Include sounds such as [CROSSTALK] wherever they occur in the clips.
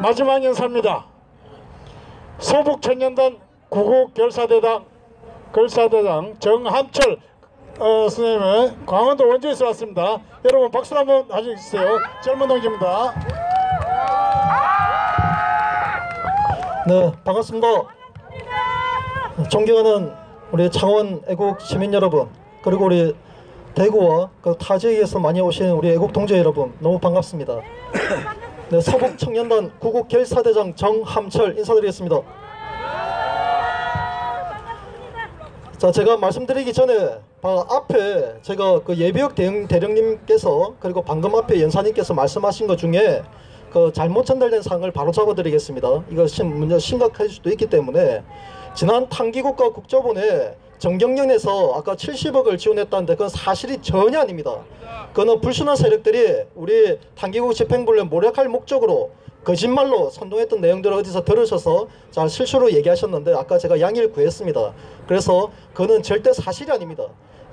마지막 연사입니다. 서북청년단 구국 결사대당 결사대장 정함철 어, 선생님은 강원도 원주에서 왔습니다. 여러분 박수 한번 해주세요. 젊은 동지입니다. 네, 반갑습니다. 존경하는 우리 창원 애국 시민 여러분, 그리고 우리 대구와 그 타 지역에서 많이 오신 우리 애국 동지 여러분, 너무 반갑습니다. [LAUGHS] 네, 서북 청년단 구국 결 사대장 정함철 인사드리겠습니다. 자, 제가 말씀드리기 전에 바- 앞에 제가 그 예비역 대령, 대령님께서 그리고 방금 앞에 연사님께서 말씀하신 것 중에 그 잘못 전달된 사항을 바로 잡아드리겠습니다. 이거 심, 문제 심각할 수도 있기 때문에 지난 탕기국가 국조본에 정경련에서 아까 70억을 지원했다는데 그건 사실이 전혀 아닙니다. 그거는 불순한 세력들이 우리 탕기국 집행부를 모략할 목적으로 거짓말로 선동했던 내용들을 어디서 들으셔서 잘 실수로 얘기하셨는데 아까 제가 양해를 구했습니다. 그래서 그거는 절대 사실이 아닙니다.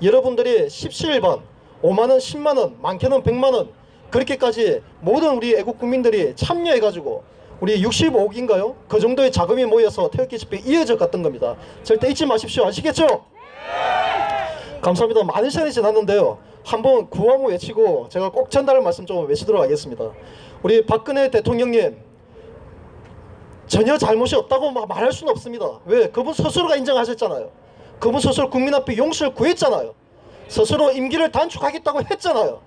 여러분들이 17번, 5만원, 10만원, 많게는 100만원 그렇게까지 모든 우리 애국 국민들이 참여해가지고 우리 65억인가요? 그 정도의 자금이 모여서 태극기 집회 이어져 갔던 겁니다. 절대 잊지 마십시오. 아시겠죠? 감사합니다. 많은 시간이 지났는데요. 한번 구호모 외치고 제가 꼭 전달할 말씀 좀 외치도록 하겠습니다. 우리 박근혜 대통령님 전혀 잘못이 없다고 마- 말할 수는 없습니다. 왜? 그분 스스로가 인정하셨잖아요. 그분 스스로 국민 앞에 용서를 구했잖아요. 스스로 임기를 단축하겠다고 했잖아요.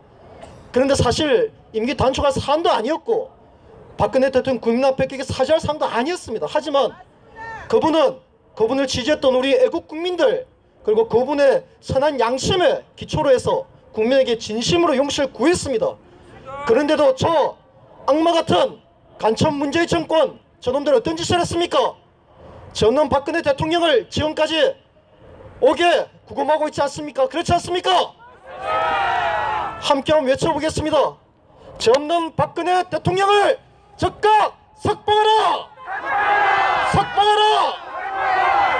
그런데 사실 임기 단축할 사안도 아니었고 박근혜 대통령 국민 앞에 그게 사죄할 사안도 아니었습니다. 하지만 그분은 그분을 지지했던 우리 애국 국민들 그리고 그분의 선한 양심에 기초로 해서 국민에게 진심으로 용서를 구했습니다. 그런데도 저 악마 같은 간첩 문재인 정권 저놈들 어떤 짓을 했습니까? 저놈 박근혜 대통령을 지금까지 오게 구금하고 있지 않습니까? 그렇지 않습니까? 함께 한번 외쳐보겠습니다. 저놈 박근혜 대통령을 즉각 석방하라! 석방하라!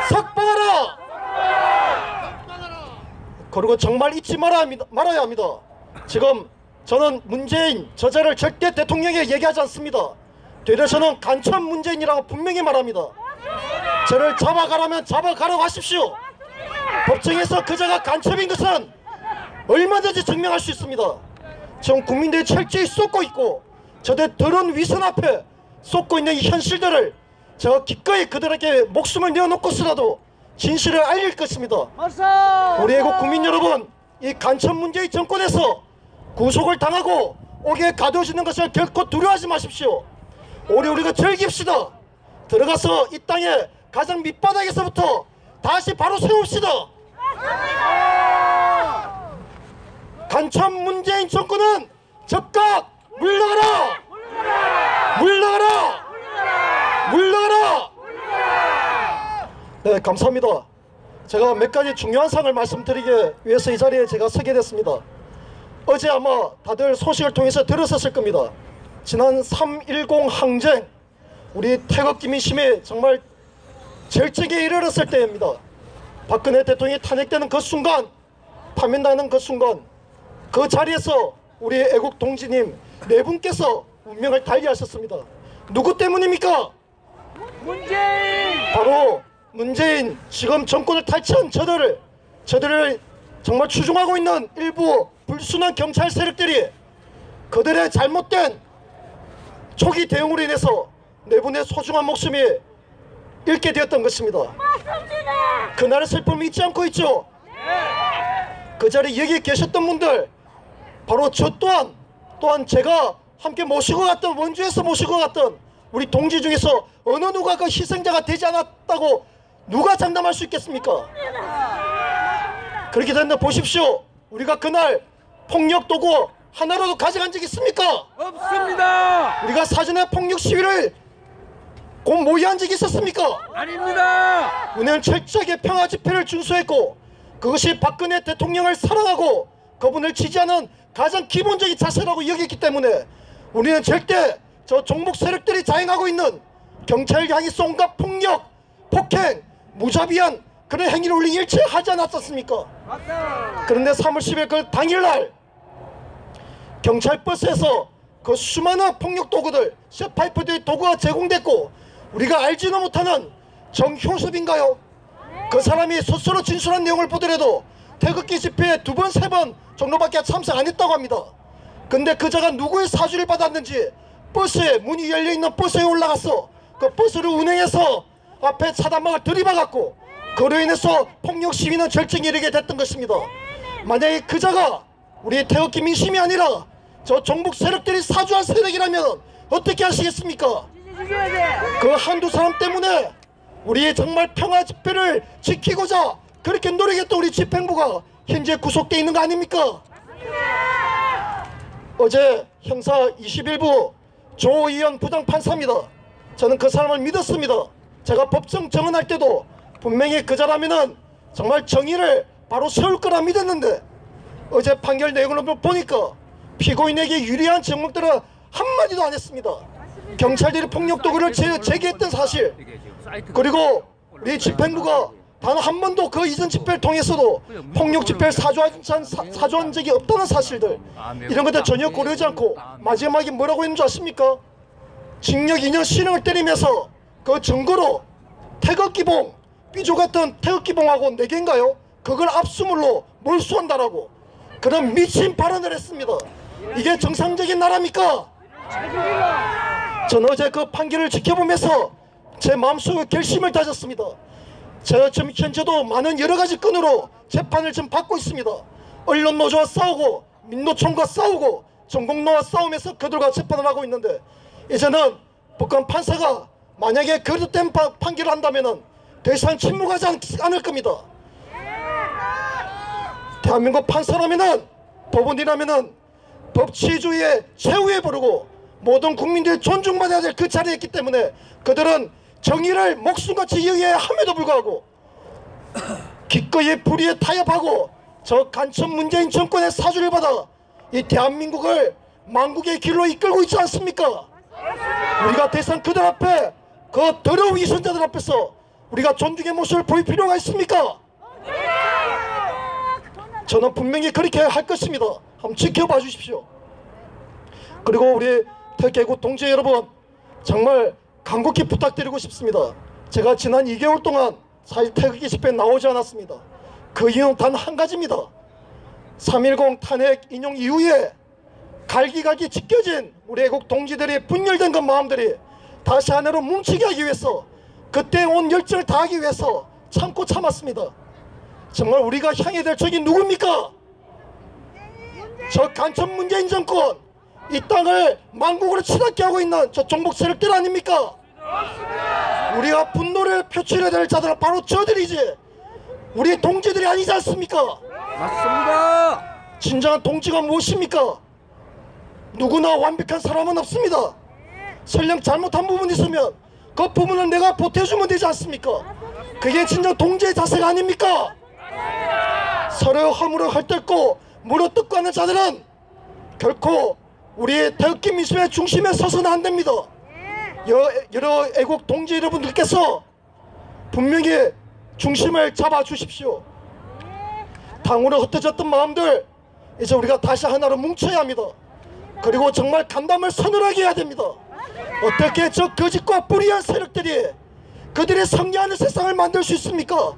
석방하라! 그리고 정말 잊지 말아야 합니다. 지금 저는 문재인 저자를 절대 대통령에게 얘기하지 않습니다. 되려 저는 간첩 문재인이라고 분명히 말합니다. 저를 잡아가라면 잡아가라고 하십시오. 법정에서 그자가 간첩인 것은 얼마든지 증명할 수 있습니다. 지금 국민들이 철저히 쏟고 있고 저들 더러운 위선 앞에 쏟고 있는 이 현실들을 제가 기꺼이 그들에게 목숨을 내어놓고서라도 진실을 알릴 것입니다. 우리 애국 국민 여러분, 이 간첩 문제의 정권에서 구속을 당하고 옥에 가둬지는 것을 결코 두려워하지 마십시오. 우리 우리가 즐깁시다. 들어가서 이 땅의 가장 밑바닥에서부터 다시 바로 세웁시다. 간첩 문재인 정권은 즉각 물러가라! 물러가라! 물러가라! 네, 감사합니다. 제가 몇 가지 중요한 사항을 말씀드리기 위해서 이 자리에 제가 서게 됐습니다. 어제 아마 다들 소식을 통해서 들었었을 겁니다. 지난 3.10 항쟁, 우리 태극기 민심이 정말 절정에 이르렀을 때입니다. 박근혜 대통령이 탄핵되는 그 순간, 파면당하는 그 순간, 그 자리에서 우리 애국 동지님 네 분께서 운명을 달리하셨습니다. 누구 때문입니까? 문재인! 바로 문재인 지금 정권을 탈취한 저들을 저들을 정말 추종하고 있는 일부 불순한 경찰 세력들이 그들의 잘못된 초기 대응으로 인해서 네 분의 소중한 목숨이 잃게 되었던 것입니다. 그날의 슬픔을 잊지 않고 있죠. 그 자리에 여기 계셨던 분들 바로 저 또한 또한 제가 함께 모시고 갔던 원주에서 모시고 갔던 우리 동지 중에서 어느 누가 그 희생자가 되지 않았다고 누가 장담할 수 있겠습니까? 그렇게 된다 보십시오. 우리가 그날 폭력 도구 하나라도 가져간 적 있습니까? 없습니다! 우리가 사전에 폭력 시위를 곧 모의한 적이 있었습니까? 아닙니다! 우리는 철저하게 평화 집회를 준수했고 그것이 박근혜 대통령을 사랑하고 그분을 지지하는 가장 기본적인 자세라고 여겼기 때문에 우리는 절대 저 종북 세력들이 자행하고 있는 경찰 향이 쏜갖 폭력, 폭행, 무자비한 그런 행위를 우리 일체 하지 않았었습니까? 그런데 3월 10일 그 당일날 경찰 버스에서 그 수많은 폭력 도구들, 쇠파이프들의 도구가 제공됐고 우리가 알지도 못하는 정효섭인가요? 그 사람이 스스로 진술한 내용을 보더라도 태극기 집회에 두 번, 세 번 정도밖에 참석 안 했다고 합니다. 근데 그자가 누구의 사주를 받았는지 버스에 문이 열려있는 버스에 올라갔어. 그 버스를 운행해서 앞에 차단막을 들이박았고 그로 인해서 폭력 시위는 절정에 이르게 됐던 것입니다. 만약에 그자가 우리 태극기 민심이 아니라 저 종북 세력들이 사주한 세력이라면 어떻게 하시겠습니까? 그 한두 사람 때문에 우리 정말 평화 집회를 지키고자 그렇게 노력했던 우리 집행부가 현재 구속돼 있는 거 아닙니까? 어제 형사 21부 조의원 부장 판사입니다. 저는 그 사람을 믿었습니다. 제가 법정 정언할 때도 분명히 그자라면은 정말 정의를 바로 세울 거라 믿었는데 어제 판결 내용을 보니까 피고인에게 유리한 증거들은 한마디도 안 했습니다. 경찰들이 폭력 도구를 제, 제기했던 사실 그리고 우리 집행부가 단 한 번도 그 이전 집회를 통해서도 폭력 집회를 사주한, 사- 사주한 적이 없다는 사실들 이런 것들 전혀 고려하지 않고 마지막에 뭐라고 했는 줄 아십니까? 징역 2년 실형을 때리면서 그 증거로 태극기봉 삐조 같은 태극기봉하고 4개인가요? 그걸 압수물로 몰수한다라고 그런 미친 발언을 했습니다 이게 정상적인 나라입니까? 저는 어제 그 판결을 지켜보면서 제 마음속에 결심을 다졌습니다. 제가 지금 현재도 많은 여러 가지 건으로 재판을 지금 받고 있습니다. 언론 노조와 싸우고 민노총과 싸우고 전공노와 싸우면서 그들과 재판을 하고 있는데 이제는 북한 판사가 만약에 파- 판결을 한다면 더 이상 침묵하지 않, 않을 겁니다. 대한민국 판사라면은 법원이라면은 법치주의의 최후에 부르고 모든 국민들이 존중받아야 될 그 자리에 있기 때문에 그들은 정의를 목숨같이 여겨야 함에도 불구하고 기꺼이 불의에 타협하고 저 간첩 문재인 정권의 사주를 받아 이 대한민국을 망국의 길로 이끌고 있지 않습니까? 우리가 대상 그들 앞에 그 더러운 위선자들 앞에서 우리가 존중의 모습을 보일 필요가 있습니까? 저는 분명히 그렇게 할 것입니다. 한번 지켜봐 주십시오. 그리고 우리 태계국 동지 여러분 정말 간곡히 부탁드리고 싶습니다. 제가 지난 2개월 동안 사실 태극기 집회에 나오지 않았습니다. 그 이유는 단 한 가지입니다. 3.10 탄핵 인용 이후에 갈기갈기 지켜진 우리 애국 동지들이 분열된 그 마음들이 다시 하나로 뭉치게 하기 위해서 그때 온 열정을 다하기 위해서 참고 참았습니다. 정말 우리가 향해야 될 적이 누굽니까? 저 간첩 문재인 정권 이 땅을 망국으로 치닫게 하고 있는 저 종북 세력들 아닙니까? 우리가 분노를 표출해야 될 자들은 바로 저들이지 우리 동지들이 아니지 않습니까? 맞습니다. 진정한 동지가 무엇입니까? 누구나 완벽한 사람은 없습니다. 설령 잘못한 부분이 있으면 그 부분은 내가 보태주면 되지 않습니까? 그게 진정 동지의 자세가 아닙니까? 서로 허물어 헐뜯고 물어뜯고 하는 자들은 결코 우리의 태극기 민심의 중심에 서서는 안 됩니다. 여러, 여러 애국 동지 여러분들께서 분명히 중심을 잡아 주십시오. 당으로 흩어졌던 마음들 이제 우리가 다시 하나로 뭉쳐야 합니다. 그리고 정말 간담을 서늘하게 해야 됩니다. 어떻게 저 거짓과 불의한 세력들이 그들의 성리하는 세상을 만들 수 있습니까?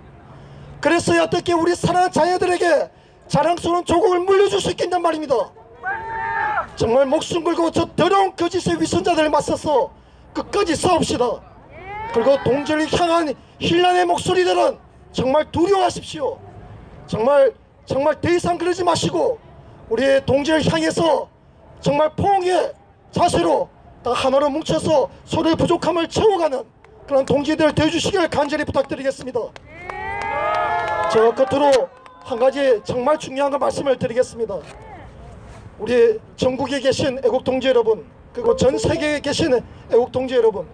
그래서 어떻게 우리 사랑하는 자녀들에게 자랑스러운 조국을 물려줄 수 있겠냔 말입니다. 정말 목숨 걸고 저 더러운 거짓의 위선자들을 맞서서 끝까지 싸웁시다. 그리고 동지를 향한 힐난의 목소리들은 정말 두려워하십시오. 정말 정말 더 이상 그러지 마시고 우리 동지를 향해서 정말 포옹의 자세로 다 하나로 뭉쳐서 서로의 부족함을 채워가는 그런 동지들 되어주시길 간절히 부탁드리겠습니다. 제가 끝으로 한 가지 정말 중요한 거 말씀을 드리겠습니다. 우리 전국에 계신 애국 동지 여러분 그리고 전 세계에 계신 애국 동지 여러분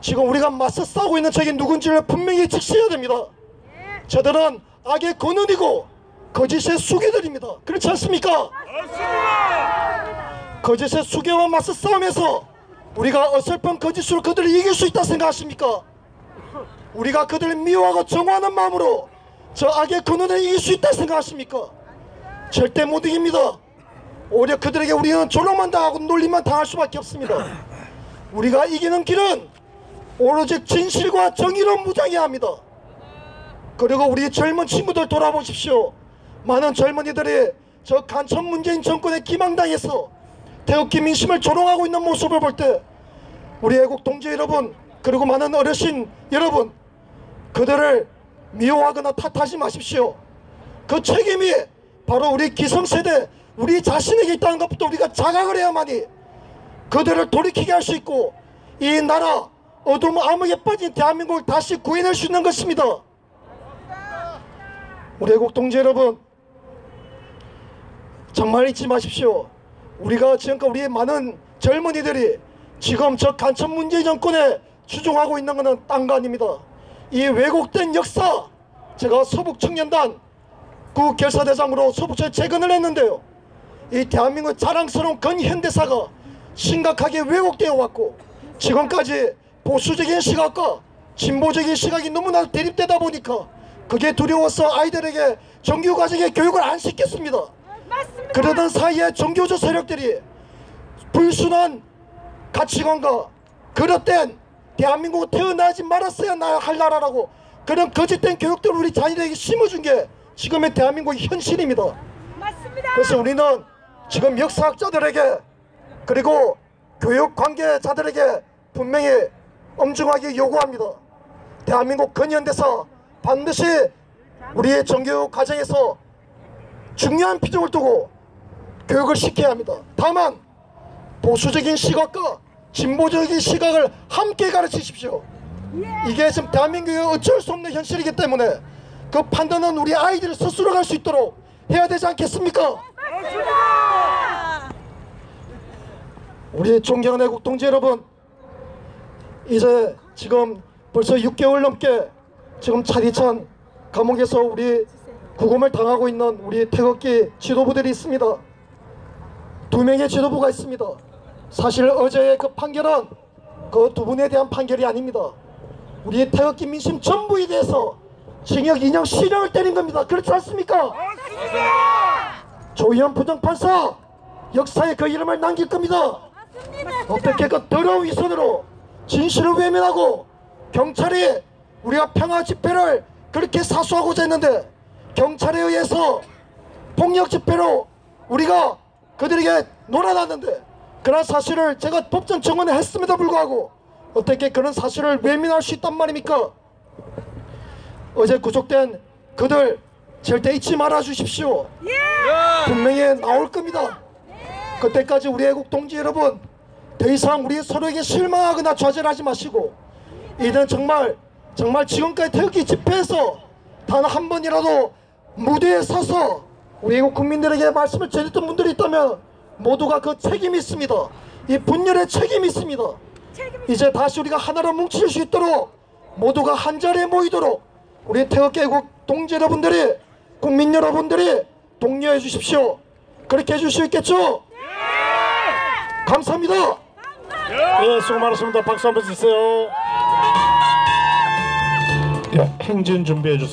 지금 우리가 맞서 싸우고 있는 적이 누군지를 분명히 직시해야 됩니다. 저들은 악의 근원이고 거짓의 수괴들입니다. 그렇지 않습니까? 거짓의 수괴와 맞서 싸우면서 우리가 어설픈 거짓으로 그들을 이길 수 있다 생각하십니까? 우리가 그들을 미워하고 정화하는 마음으로 저 악의 근원을 이길 수 있다 생각하십니까? 절대 못 이깁니다. 오히려 그들에게 우리는 조롱만 당하고 놀림만 당할 수밖에 없습니다. 우리가 이기는 길은 오로지 진실과 정의로 무장해야 합니다. 그리고 우리 젊은 친구들 돌아보십시오. 많은 젊은이들이 저 간첩 문재인 정권에 기망당해서 태극기 민심을 조롱하고 있는 모습을 볼 때 우리 애국 동지 여러분 그리고 많은 어르신 여러분 그들을 미워하거나 탓하지 마십시오. 그 책임이 바로 우리 기성세대 우리 자신에게 있다는 것부터 우리가 자각을 해야만이 그들을 돌이키게 할 수 있고 이 나라 어둠 암흑에 빠진 대한민국을 다시 구해낼 수 있는 것입니다. 우리 애국 동지 여러분 정말 잊지 마십시오. 우리가 지금까지 우리의 많은 젊은이들이 지금 저 간첩 문재인 정권에 추종하고 있는 것은 딴거 아닙니다. 이 왜곡된 역사 제가 서북 청년단 구 결사대장으로 서북초에 재건을 했는데요. 이 대한민국 자랑스러운 근현대사가 심각하게 왜곡되어 왔고 지금까지 보수적인 시각과 진보적인 시각이 너무나 대립되다 보니까 그게 두려워서 아이들에게 정규과정의 교육을 안 시켰습니다. 맞습니다. 그러던 사이에 정교조 세력들이 불순한 가치관과 그릇된 대한민국은 태어나지 말았어야 나- 할 나라라고 그런 거짓된 교육들을 우리 자녀에게 심어준 게 지금의 대한민국의 현실입니다. 맞습니다. 그래서 우리는 지금 역사학자들에게 그리고 교육 관계자들에게 분명히 엄중하게 요구합니다. 대한민국 근현대사 반드시 우리의 정규 과정에서 중요한 비중을 두고 교육을 시켜야 합니다. 다만 보수적인 시각과 진보적인 시각을 함께 가르치십시오. 이게 지금 대한민국의 어쩔 수 없는 현실이기 때문에 그 판단은 우리 아이들 스스로 갈 수 있도록 해야 되지 않겠습니까? 우리 존경하는 애국 동지 여러분 이제 지금 벌써 6개월 넘게 지금 차디찬 감옥에서 우리 구금을 당하고 있는 우리 태극기 지도부들이 있습니다. 두 명의 지도부가 있습니다. 사실 어제의 그 판결은 그 두 분에 대한 판결이 아닙니다. 우리 태극기 민심 전부에 대해서 징역 2년 실형을 때린 겁니다. 그렇지 않습니까? 조희연 부장판사 역사에 그 이름을 남길 겁니다. 어떻게 그 더러운 위선으로 진실을 외면하고 경찰이 우리가 평화 집회를 그렇게 사수하고자 했는데 경찰에 의해서 폭력 집회로 우리가 그들에게 놀아났는데 그런 사실을 제가 법정 증언을 했음에도 불구하고 어떻게 그런 사실을 외면할 수 있단 말입니까? 어제 구속된 그들 절대 잊지 말아 주십시오. 분명히 나올 겁니다. 그때까지 우리 애국 동지 여러분 더 이상 우리 서로에게 실망하거나 좌절하지 마시고 이는 정말 정말 지금까지 태극기 집회에서 단 한 번이라도 무대에 서서 우리 애국 국민들에게 말씀을 전했던 분들이 있다면 모두가 그 책임이 있습니다. 이 분열의 책임이 있습니다. 이제 다시 우리가 하나로 뭉칠 수 있도록 모두가 한 자리에 모이도록 우리 태극기 애국 동지 여러분들이 국민 여러분들이 독려해 주십시오. 그렇게 해줄 수 있겠죠? 감사합니다. 예, 수고 많으십니다. 박수 한번 주세요. 예, 행진 준비해 주세요.